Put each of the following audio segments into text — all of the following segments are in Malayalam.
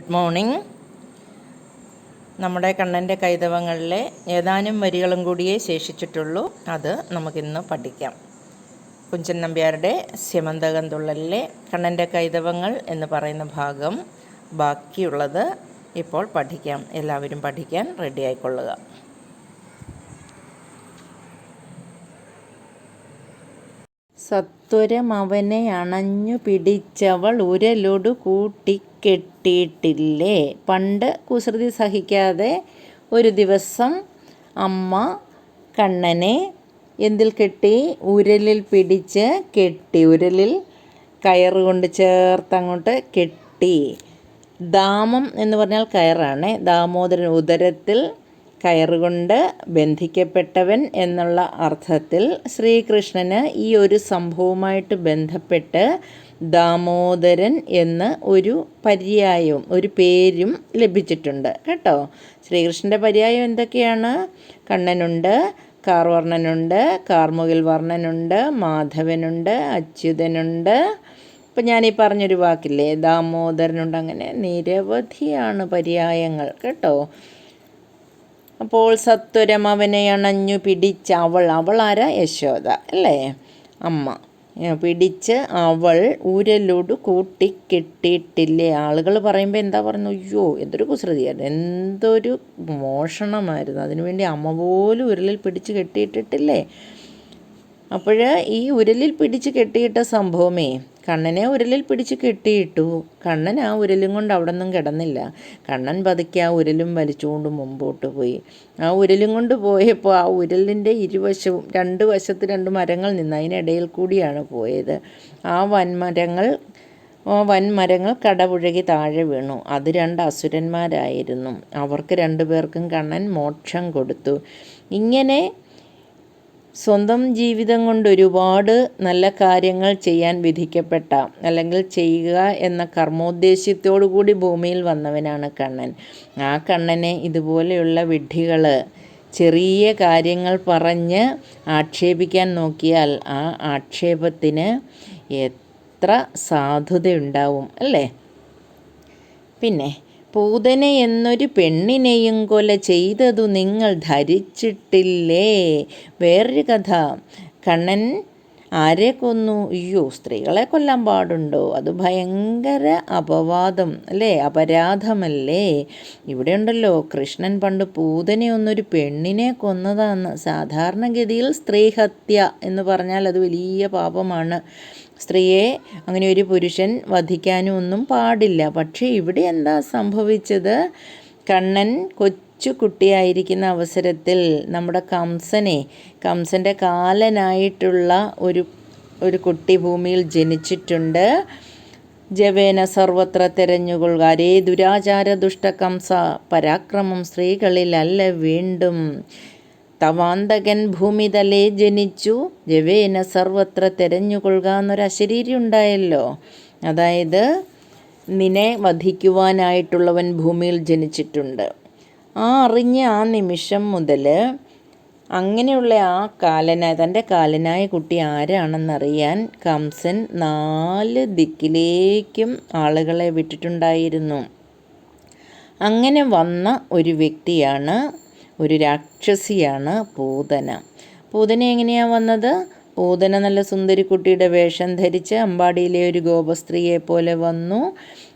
ഗുഡ് മോർണിംഗ് നമ്മുടെ കണ്ണന്റെ കൈതവങ്ങളിലെ ഏതാനും വരികളും കൂടിയേ ശേഷിച്ചിട്ടുള്ളൂ. അത് നമുക്കിന്ന് പഠിക്കാം. കുഞ്ചൻ നമ്പ്യാരുടെ സ്യമന്തകം തുള്ളലിലെ കണ്ണന്റെ കൈതവങ്ങൾ എന്ന് പറയുന്ന ഭാഗം ബാക്കിയുള്ളത് ഇപ്പോൾ പഠിക്കാം. എല്ലാവരും പഠിക്കാൻ റെഡി ആയിക്കൊള്ളുക. സത്വരം അവനെ അണഞ്ഞു പിടിച്ചവൾ ഉരലൊടു കൂട്ടിക്കെട്ടിയിട്ടില്ലേ? പണ്ട് കുസൃതി സഹിക്കാതെ ഒരു ദിവസം അമ്മ കണ്ണനെ എന്തിൽ കെട്ടി? ഉരലിൽ പിടിച്ച് കെട്ടി. ഉരലിൽ കയറ് കൊണ്ട് ചേർത്ത് അങ്ങോട്ട് കെട്ടി. ദാമം എന്ന് പറഞ്ഞാൽ കയറാണ്. ദാമോദരൻ ഉദരത്തിൽ കയറുകൊണ്ട് ബന്ധിക്കപ്പെട്ടവൻ എന്നുള്ള അർത്ഥത്തിൽ ശ്രീകൃഷ്ണന് ഈ ഒരു സംഭവവുമായിട്ട് ബന്ധപ്പെട്ട് ദാമോദരൻ എന്ന് ഒരു പര്യായവും ഒരു പേരും ലഭിച്ചിട്ടുണ്ട്. കേട്ടോ? ശ്രീകൃഷ്ണന്റെ പര്യായം എന്തൊക്കെയാണ്? കണ്ണനുണ്ട് കാർവർണനുണ്ട് കാർമുകിൽ വർണനുണ്ട് മാധവനുണ്ട് അച്യുതനുണ്ട്. ഇപ്പം ഞാൻ ഈ പറഞ്ഞൊരു വാക്കില്ലേ ദാമോദരനുണ്ട് അങ്ങനെ നിരവധിയാണ് പര്യായങ്ങൾ. കേട്ടോ? അപ്പോൾ സത്വരം അവനെ അണഞ്ഞു പിടിച്ച അവൾ ആരാ? യശോദ അല്ലേ? അമ്മ. പിടിച്ച് അവൾ ഉരലോട് കൂട്ടിക്കെട്ടിയിട്ടില്ലേ? ആളുകൾ പറയുമ്പോൾ എന്താ പറഞ്ഞു അയ്യോ എന്തൊരു കുസൃതിയായിരുന്നു. എന്തൊരു മോഷണമായിരുന്നു. അതിനുവേണ്ടി അമ്മ പോലും ഉരലിൽ പിടിച്ച് കെട്ടിയിട്ടിട്ടില്ലേ? അപ്പോൾ ഈ ഉരലിൽ പിടിച്ച് കെട്ടിയിട്ട സംഭവമേ കണ്ണനെ ഉരലിൽ പിടിച്ച് കെട്ടിയിട്ടു. കണ്ണൻ ആ ഉരലും കൊണ്ട് അവിടെ നിന്നും കിടന്നില്ല. കണ്ണൻ പതുക്കെ ആ ഉരലും വലിച്ചുകൊണ്ട് മുമ്പോട്ട് പോയി. ആ ഉരലും കൊണ്ട് പോയപ്പോൾ ആ ഉരലിന്റെ ഇരുവശവും രണ്ട് വശത്ത് രണ്ട് മരങ്ങൾ നിന്ന് അതിനിടയിൽ കൂടിയാണ് പോയത്. ആ വൻമരങ്ങൾ വൻമരങ്ങൾ കടപുഴകി താഴെ വീണു. അത് രണ്ട് അസുരന്മാരായിരുന്നു. അവർക്ക് രണ്ടുപേർക്കും കണ്ണൻ മോക്ഷം കൊടുത്തു. ഇങ്ങനെ സ്വന്തം ജീവിതം കൊണ്ട് ഒരുപാട് നല്ല കാര്യങ്ങൾ ചെയ്യാൻ വിധിക്കപ്പെട്ട. അല്ലെങ്കിൽ ചെയ്യുക എന്ന കർമ്മോദ്ദേശ്യത്തോടു കൂടി ഭൂമിയിൽ വന്നവനാണ് കണ്ണൻ. ആ കണ്ണനെ ഇതുപോലെയുള്ള വിഡ്ഢികൾ ചെറിയ കാര്യങ്ങൾ പറഞ്ഞ് ആക്ഷേപിക്കാൻ നോക്കിയാൽ ആ ആക്ഷേപത്തിന് എത്ര സാധുതയുണ്ടാവും അല്ലേ? പിന്നെ പൂതന എന്നൊരു പെണ്ണിനെയും കൊല ചെയ്തതു നിങ്ങൾ ധരിച്ചിട്ടില്ലേ? വേറൊരു കഥ. കണ്ണൻ ആരെ കൊന്നു? അയ്യോ സ്ത്രീകളെ കൊല്ലാൻ പാടുണ്ടോ? അത് ഭയങ്കര അപവാദം അല്ലേ? അപരാധമല്ലേ? ഇവിടെ ഉണ്ടല്ലോ കൃഷ്ണൻ പണ്ട് പൂതനെ ഒന്നൊരു പെണ്ണിനെ കൊന്നതാണ് സാധാരണഗതിയിൽ സ്ത്രീഹത്യ എന്ന് പറഞ്ഞാൽ അത് വലിയ പാപമാണ്. സ്ത്രീയെ അങ്ങനെ ഒരു പുരുഷൻ വധിക്കാനും ഒന്നും പാടില്ല. പക്ഷേ ഇവിടെ എന്താ സംഭവിച്ചത്? കണ്ണൻ കൊച്ചു കുട്ടിയായിരിക്കുന്ന അവസരത്തിൽ നമ്മുടെ കംസനെ കംസന്റെ കാലനായിട്ടുള്ള ഒരു ഒരു കുട്ടി ഭൂമിയിൽ ജനിച്ചിട്ടുണ്ട്. ജവേന സർവത്ര തെരഞ്ഞുകൊള്ളുക അരേ ദുരാചാര ദുഷ്ടകംസ പരാക്രമം സ്ത്രീകളിലല്ല വീണ്ടും. തവാന്തകൻ ഭൂമിതലേ ജനിച്ചു ജവേന സർവത്ര തെരഞ്ഞുകൊള്ളുക എന്നൊരു അശരീരി ഉണ്ടായല്ലോ. അതായത് നിന്നെ വധിക്കുവാനായിട്ടുള്ളവൻ ഭൂമിയിൽ ജനിച്ചിട്ടുണ്ട്. ആ അറിഞ്ഞ ആ നിമിഷം മുതൽ അങ്ങനെയുള്ള ആ കാലനായ തന്റെ കാലനായ കുട്ടി ആരാണെന്നറിയാൻ കംസൻ നാല് ദിക്കിലേക്കും ആളുകളെ വിട്ടിട്ടുണ്ടായിരുന്നു. അങ്ങനെ വന്ന ഒരു വ്യക്തിയാണ് ഒരു രാക്ഷസിയാണ് പൂതന. പൂതന എങ്ങനെയാണ് വന്നത്? പൂതന നല്ല സുന്ദരി കുട്ടിയുടെ വേഷം ധരിച്ച് അമ്പാടിയിലെ ഒരു ഗോപസ്ത്രീയെ പോലെ വന്നു.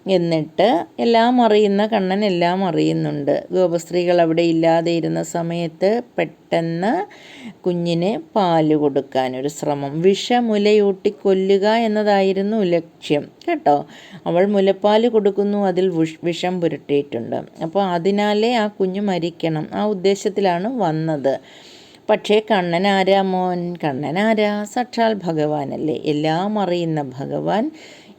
എന്നിട്ട് എല്ലാം അറിയുന്ന കണ്ണൻ എല്ലാം അറിയുന്നുണ്ട്. ഗോപസ്ത്രീകൾ അവിടെ ഇല്ലാതെ ഇരുന്ന സമയത്ത് പെട്ടെന്ന് കുഞ്ഞിന് പാൽ കൊടുക്കാനൊരു ശ്രമം. വിഷമുലയൂട്ടി കൊല്ലുക എന്നതായിരുന്നു ലക്ഷ്യം കേട്ടോ? അവൾ മുലപ്പാൽ കൊടുക്കുന്നു അതിൽ വിഷം പുരട്ടിയിട്ടുണ്ട്. അപ്പോൾ അതിനാലേ ആ കുഞ്ഞ് മരിക്കണം. ആ ഉദ്ദേശത്തിലാണ് വന്നത്. പക്ഷേ കണ്ണനാരാ മോൻ കണ്ണനാരാ സാക്ഷാൽ ഭഗവാനല്ലേ? എല്ലാം അറിയുന്ന ഭഗവാൻ.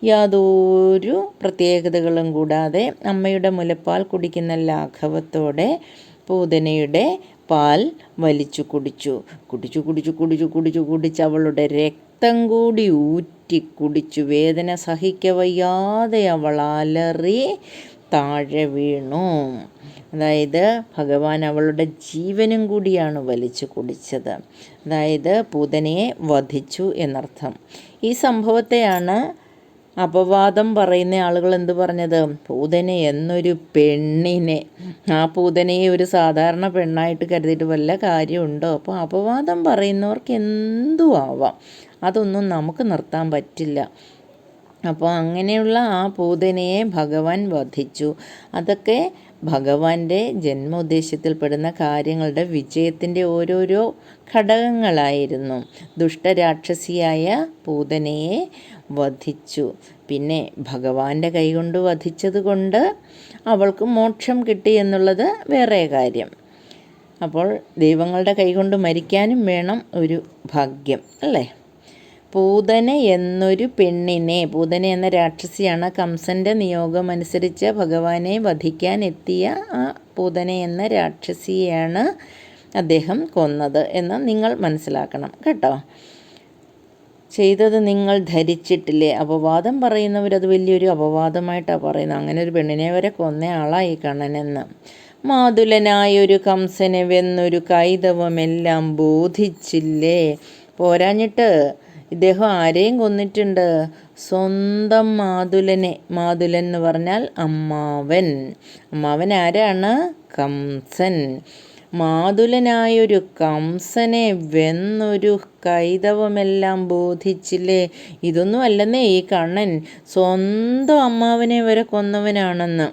യാതൊരു പ്രത്യേകതകളും കൂടാതെ അമ്മയുടെ മുലപ്പാൽ കുടിക്കുന്ന ലാഘവത്തോടെ പൂതനയുടെ പാൽ വലിച്ചു കുടിച്ചു. കുടിച്ചു കുടിച്ചു കുടിച്ചു കുടിച്ചു കുടിച്ച് അവളുടെ രക്തം കൂടി ഊറ്റി കുടിച്ചു. വേദന സഹിക്കവയ്യാതെ അവൾ അലറി താഴെ വീണു. അതായത് ഭഗവാൻ അവളുടെ ജീവനും കൂടിയാണ് വലിച്ചു കുടിച്ചത്. അതായത് പൂതനയെ വധിച്ചു എന്നർത്ഥം. ഈ സംഭവത്തെയാണ് അപവാദം പറയുന്ന ആളുകൾ എന്ത് പറഞ്ഞത്? പൂതനെ എന്നൊരു പെണ്ണിനെ. ആ പൂതനയെ ഒരു സാധാരണ പെണ്ണായിട്ട് കരുതിയിട്ട് വല്ല കാര്യമുണ്ടോ? അപ്പോൾ അപവാദം പറയുന്നവർക്ക് എന്തു ആവാം? അതൊന്നും നമുക്ക് നിർത്താൻ പറ്റില്ല. അപ്പോൾ അങ്ങനെയുള്ള ആ പൂതനയെ ഭഗവാൻ വധിച്ചു. അതൊക്കെ ഭഗവാന്റെ ജന്മോദ്ദേശത്തിൽപ്പെടുന്ന കാര്യങ്ങളുടെ വിജയത്തിന്റെ ഓരോരോ ഘടകങ്ങളായിരുന്നു. ദുഷ്ടരാക്ഷസിയായ പൂതനയെ വധിച്ചു. പിന്നെ ഭഗവാന്റെ കൈകൊണ്ട് വധിച്ചത് കൊണ്ട് അവൾക്ക് മോക്ഷം കിട്ടി എന്നുള്ളത് വേറെ കാര്യം. അപ്പോൾ ദൈവങ്ങളുടെ കൈകൊണ്ട് മരിക്കാനും വേണം ഒരു ഭാഗ്യം അല്ലേ? പൂതന എന്നൊരു പെണ്ണിനെ പൂതന എന്ന രാക്ഷസിയാണ് നിയോഗം അനുസരിച്ച് ഭഗവാനെ വധിക്കാൻ എത്തിയ ആ പൂതന എന്ന രാക്ഷസിയാണ് അദ്ദേഹം കൊന്നത് എന്ന് നിങ്ങൾ മനസ്സിലാക്കണം കേട്ടോ. ചെയ്തത് നിങ്ങൾ ധരിച്ചിട്ടില്ലേ? അപവാദം പറയുന്നവരത് വലിയൊരു അപവാദമായിട്ടാണ് പറയുന്നത്. അങ്ങനെ ഒരു പെണ്ണിനെ വരെ കൊന്ന ആളായി കണ്ണനെന്ന്. മാതുലനായൊരു കംസനെ വെന്നൊരു കൈതവമെല്ലാം ബോധിച്ചില്ലേ? പോരാഞ്ഞിട്ട് ഇദ്ദേഹം ആരെയും കൊന്നിട്ടുണ്ട്? സ്വന്തം മാതുലനെ മാതുലൻ എന്ന് പറഞ്ഞാൽ അമ്മാവൻ. അമ്മാവൻ ആരാണ്? കംസൻ. മാതുലനായൊരു കംസനെ വെന്നൊരു കൈതവമെല്ലാം ബോധിച്ചില്ലേ? ഇതൊന്നും അല്ലെന്നേ ഈ കണ്ണൻ സ്വന്തം അമ്മാവനെ വരെ കൊന്നവനാണെന്ന്.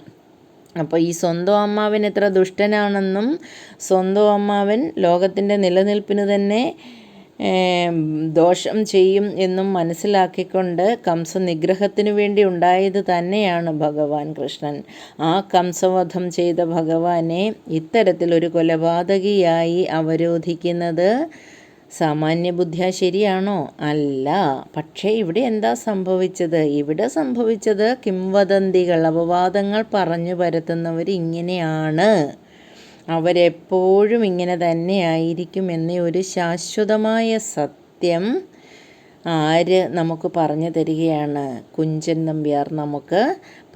അപ്പോൾ ഈ സ്വന്തം അമ്മാവൻ എത്ര ദുഷ്ടനാണെന്നും സ്വന്തം അമ്മാവൻ ലോകത്തിന്റെ നിലനിൽപ്പിന് തന്നെ ദോഷം ചെയ്യും എന്നും മനസ്സിലാക്കിക്കൊണ്ട് കംസ നിഗ്രഹത്തിനു വേണ്ടി ഉണ്ടായത് തന്നെയാണ് ഭഗവാൻ കൃഷ്ണൻ. ആ കംസവധം ചെയ്ത ഭഗവാനെ ഇത്തരത്തിലൊരു കൊലപാതകിയായി അവരോധിക്കുന്നത് സാമാന്യ ബുദ്ധിയ ശരിയാണോ? അല്ല. പക്ഷേ ഇവിടെ എന്താ സംഭവിച്ചത്? ഇവിടെ സംഭവിച്ചത് കിംവദന്തികൾ അപവാദങ്ങൾ പറഞ്ഞു പരത്തുന്നവർ ഇങ്ങനെയാണ് അവരെപ്പോഴും ഇങ്ങനെ തന്നെ ആയിരിക്കും എന്ന ഒരു ശാശ്വതമായ സത്യം ആര് നമുക്ക് പറഞ്ഞു തരികയാണ്. കുഞ്ചൻ നമ്പ്യാർ നമുക്ക്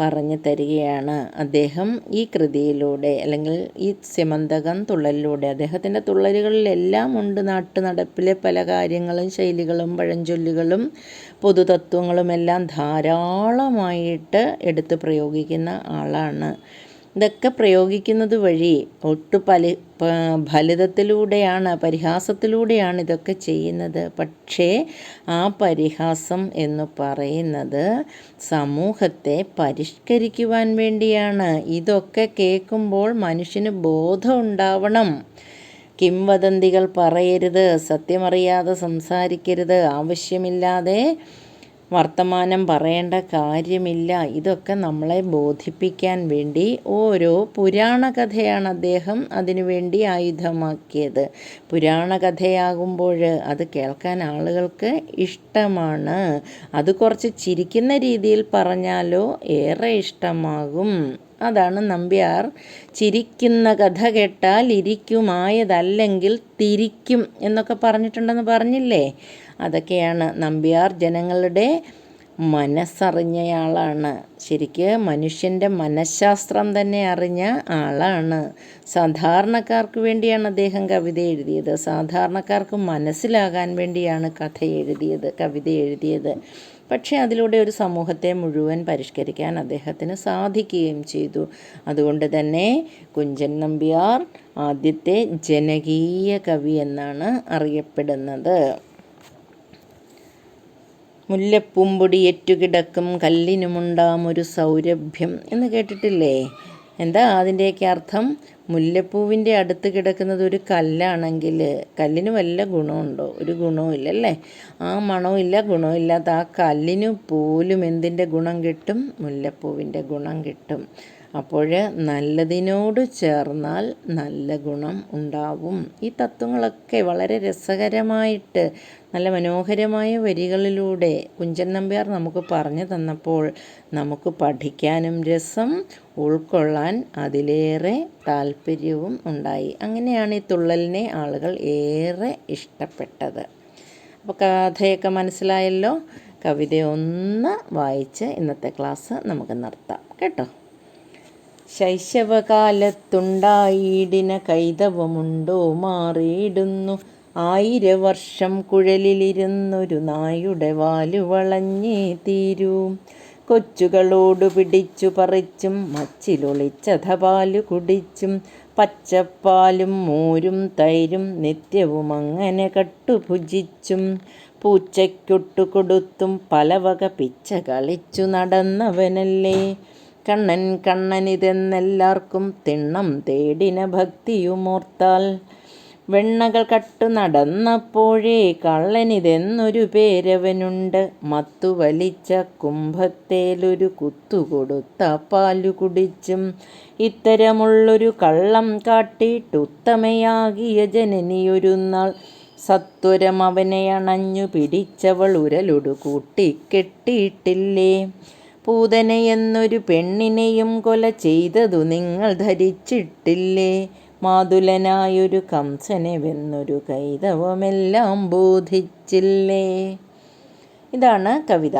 പറഞ്ഞു തരികയാണ്. അദ്ദേഹം ഈ കൃതിയിലൂടെ അല്ലെങ്കിൽ ഈ സിമന്തകം തുള്ളലിലൂടെ അദ്ദേഹത്തിന്റെ തുള്ളലുകളിലെല്ലാം ഉണ്ട്. നാട്ടു നടപ്പിലെ പല കാര്യങ്ങളും ശൈലികളും പഴഞ്ചൊല്ലുകളും പൊതുതത്വങ്ങളുമെല്ലാം ധാരാളമായിട്ട് എടുത്ത് പ്രയോഗിക്കുന്ന ആളാണ് ഇതൊക്കെ പ്രയോഗിക്കുന്നത് വഴി ഒട്ടു പലി ഫലിതത്തിലൂടെയാണ് പരിഹാസത്തിലൂടെയാണ് ഇതൊക്കെ ചെയ്യുന്നത്. പക്ഷേ ആ പരിഹാസം എന്ന് പറയുന്നത് സമൂഹത്തെ പരിഷ്കരിക്കുവാൻ വേണ്ടിയാണ്. ഇതൊക്കെ കേൾക്കുമ്പോൾ മനുഷ്യന് ബോധം ഉണ്ടാവണം. കിംവദന്തികൾ പറയരുത് സത്യമറിയാതെ സംസാരിക്കരുത് ആവശ്യമില്ലാതെ വർത്തമാനം പറയേണ്ട കാര്യമില്ല. ഇതൊക്കെ നമ്മളെ ബോധിപ്പിക്കാൻ വേണ്ടി ഓരോ പുരാണ കഥയാണ് അദ്ദേഹം അതിനുവേണ്ടി ആയുധമാക്കിയത്. പുരാണ കഥയാകുമ്പോൾ അത് കേൾക്കാൻ ആളുകൾക്ക് ഇഷ്ടമാണ്. അത് കുറച്ച് ചിരിക്കുന്ന രീതിയിൽ പറഞ്ഞാലോ ഏറെ ഇഷ്ടമാകും. അതാണ് നമ്പ്യാർ. ചിരിക്കുന്ന കഥ കേട്ടാൽ ഇരിക്കുമായതല്ലെങ്കിൽ തിരിക്കും എന്നൊക്കെ പറഞ്ഞിട്ടുണ്ടെന്ന് പറഞ്ഞില്ലേ? അതൊക്കെയാണ്. നമ്പ്യാർ ജനങ്ങളുടെ മനസ്സറിഞ്ഞയാളാണ്. ശരിക്ക് മനുഷ്യന്റെ മനഃശാസ്ത്രം തന്നെ അറിഞ്ഞ ആളാണ്. സാധാരണക്കാർക്ക് വേണ്ടിയാണ് അദ്ദേഹം കവിത എഴുതിയത്. സാധാരണക്കാർക്ക് മനസ്സിലാകാൻ വേണ്ടിയാണ് കഥ എഴുതിയത് കവിത എഴുതിയത്. പക്ഷേ അതിലൂടെ ഒരു സമൂഹത്തെ മുഴുവൻ പരിഷ്കരിക്കാൻ അദ്ദേഹത്തിന് സാധിക്കുകയും ചെയ്തു. അതുകൊണ്ട് തന്നെ കുഞ്ചൻ നമ്പ്യാർ ആദ്യത്തെ ജനകീയ കവി എന്നാണ് അറിയപ്പെടുന്നത്. മുല്ലപ്പൂമ്പൊടി ഏറ്റുകിടക്കും കല്ലിനുമുണ്ടാമൊരു സൗരഭ്യം എന്ന് കേട്ടിട്ടില്ലേ? എന്താ അതിന്റെയൊക്കെ അർത്ഥം? മുല്ലപ്പൂവിന്റെ അടുത്ത് കിടക്കുന്നത് ഒരു കല്ലാണെങ്കിൽ കല്ലിന് വല്ല ഗുണമുണ്ടോ? ഒരു ഗുണവും അല്ലേ ആ മണവും ഇല്ല ഗുണവും ഇല്ലാത്ത ആ കല്ലിന് പോലും എന്തിന്റെ ഗുണം കിട്ടും? മുല്ലപ്പൂവിന്റെ ഗുണം കിട്ടും. അപ്പോൾ നല്ലതിനോട് ചേർന്നാൽ നല്ല ഗുണം ഉണ്ടാവും. ഈ തത്വങ്ങളൊക്കെ വളരെ രസകരമായിട്ട് നല്ല മനോഹരമായ വരികളിലൂടെ കുഞ്ചൻ നമ്പ്യാർ നമുക്ക് പറഞ്ഞു തന്നപ്പോൾ നമുക്ക് പഠിക്കാനും രസം ഉൾക്കൊള്ളാൻ അതിലേറെ താല്പര്യവും ഉണ്ടായി. അങ്ങനെയാണ് ഈ തുള്ളലിനെ ആളുകൾ ഏറെ ഇഷ്ടപ്പെട്ടത്. അപ്പോൾ കഥയൊക്കെ മനസ്സിലായല്ലോ? കവിത ഒന്ന് വായിച്ച് ഇന്നത്തെ ക്ലാസ് നമുക്ക് നിർത്താം. കേട്ടോ? ശൈശവകാലത്തുണ്ടായിടിന കൈതവമുണ്ടോ മാറിയിടുന്നു. ആയിര വർഷം കുഴലിലിരുന്നൊരു നായുടെ വാലു വളഞ്ഞേ തീരൂ. കൊച്ചുകളോടു പിടിച്ചു പറിച്ചും മച്ചിലൊളിച്ചത പാലു കുടിച്ചും പച്ചപ്പാലും മോരും തൈരും നിത്യവും അങ്ങനെ കട്ടുഭുജിച്ചും പൂച്ചയ്ക്കൊട്ടു കൊടുത്തും പലവക പിച്ച കളിച്ചു നടന്നവനല്ലേ. കണ്ണൻ കണ്ണനിതെന്നെല്ലാവർക്കും തിണ്ണം തേടിന ഭക്തിയുമോർത്താൽ വെണ്ണകൾ കട്ടു നടന്നപ്പോഴേ കള്ളനിതെന്നൊരു പേരവനുണ്ട്. മത്തു വലിച്ച കുംഭത്തേലൊരു കുത്തുകൊടുത്ത പാലു കുടിച്ചും ഇത്തരമുള്ളൊരു കള്ളം കാട്ടിട്ടുത്തമയാകിയ ജനനിയൊരു നാൾ സത്വരം അവനെ അണഞ്ഞു പിടിച്ചവൾ ഉരലൊടു കൂട്ടിക്കെട്ടിയിട്ടില്ലേ കെട്ടിയിട്ടില്ലേ? പൂതനയെന്നൊരു പെണ്ണിനെയും കൊല ചെയ്തതു നിങ്ങൾ ധരിച്ചിട്ടില്ലേ? മാതുലനായൊരു കംസനെ വെന്നൊരു കൈതവമെല്ലാം ബോധിച്ചില്ലേ. ഇതാണ് കവിത.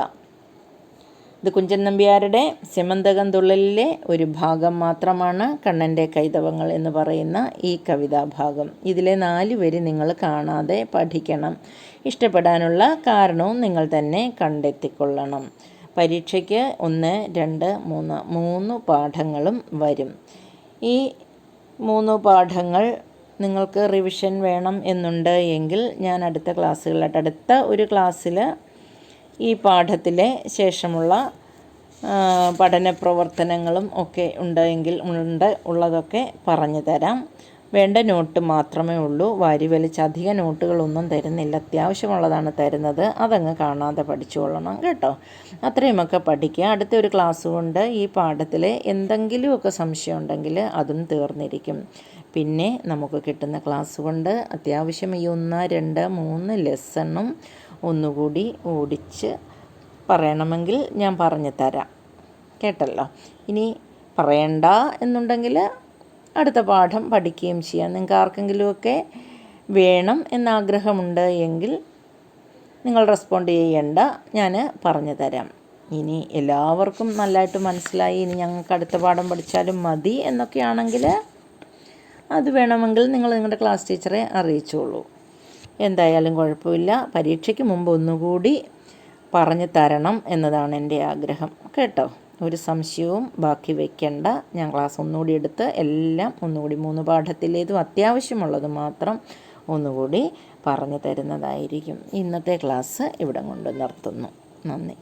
ഇത് കുഞ്ചൻ നമ്പ്യാരുടെ സിമന്തകം തുള്ളലിലെ ഒരു ഭാഗം മാത്രമാണ് കണ്ണന്റെ കൈതവങ്ങൾ എന്ന് പറയുന്ന ഈ കവിതാഭാഗം ഇതിലെ നാല് വരി നിങ്ങൾ കാണാതെ പഠിക്കണം. ഇഷ്ടപ്പെടാനുള്ള കാരണവും നിങ്ങൾ തന്നെ കണ്ടെത്തിക്കൊള്ളണം. പരീക്ഷയ്ക്ക് ഒന്ന് രണ്ട് മൂന്ന് മൂന്ന് പാഠങ്ങളും വരും. ഈ മൂന്ന് പാഠങ്ങൾ നിങ്ങൾക്ക് റിവിഷൻ വേണം എന്നുണ്ട് എങ്കിൽ ഞാൻ അടുത്ത ക്ലാസ്സുകളിലായിട്ട് അടുത്ത ഒരു ക്ലാസ്സിൽ ഈ പാഠത്തിലെ ശേഷമുള്ള പഠന പ്രവർത്തനങ്ങളും ഒക്കെ ഉണ്ടെങ്കിൽ ഉണ്ട് ഉള്ളതൊക്കെ പറഞ്ഞു തരാം. വേണ്ട നോട്ട് മാത്രമേ ഉള്ളൂ. വാരി വലിച്ച് അധിക നോട്ടുകളൊന്നും തരുന്നില്ല. അത്യാവശ്യമുള്ളതാണ് തരുന്നത്. അതങ്ങ് കാണാതെ പഠിച്ചുകൊള്ളണം കേട്ടോ. അത്രയുമൊക്കെ പഠിക്കുക. അടുത്ത ഒരു ക്ലാസ് കൊണ്ട് ഈ പാഠത്തിൽ എന്തെങ്കിലുമൊക്കെ സംശയം ഉണ്ടെങ്കിൽ അതും തീർന്നിരിക്കും. പിന്നെ നമുക്ക് കിട്ടുന്ന ക്ലാസ് കൊണ്ട് അത്യാവശ്യം ഈ ഒന്ന് രണ്ട് മൂന്ന് ലെസണും ഒന്നുകൂടി ഓടിച്ച് പറയണമെങ്കിൽ ഞാൻ പറഞ്ഞു തരാം കേട്ടല്ലോ? ഇനി പറയണ്ട എന്നുണ്ടെങ്കിൽ അടുത്ത പാഠം പഠിക്കുകയും ചെയ്യാം. നിങ്ങൾക്ക് ആർക്കെങ്കിലുമൊക്കെ വേണം എന്നാഗ്രഹമുണ്ട് എങ്കിൽ നിങ്ങൾ റെസ്പോണ്ട് ചെയ്യേണ്ട. ഞാൻ പറഞ്ഞു തരാം. ഇനി എല്ലാവർക്കും നല്ലതായിട്ട് മനസ്സിലായി. ഇനി ഞങ്ങൾക്ക് അടുത്ത പാഠം പഠിച്ചാലും മതി എന്നൊക്കെയാണെങ്കിൽ അത് വേണമെങ്കിൽ നിങ്ങൾ നിങ്ങളുടെ ക്ലാസ് ടീച്ചറെ അറിയിച്ചോളൂ. എന്തായാലും കുഴപ്പമില്ല. പരീക്ഷയ്ക്ക് മുമ്പ് ഒന്നുകൂടി പറഞ്ഞു തരണം എന്നതാണ് എന്റെ ആഗ്രഹം. കേട്ടോ? ഒരു സംശയവും ബാക്കി വയ്ക്കേണ്ട ഞാൻ ക്ലാസ് ഒന്നുകൂടി എടുത്ത് എല്ലാം ഒന്നുകൂടി മൂന്ന് പാഠത്തിലേതും അത്യാവശ്യമുള്ളത് മാത്രം ഒന്നുകൂടി പറഞ്ഞു തരുന്നതായിരിക്കും. ഇന്നത്തെ ക്ലാസ് ഇവിടെ കൊണ്ട് നിർത്തുന്നു. നന്ദി.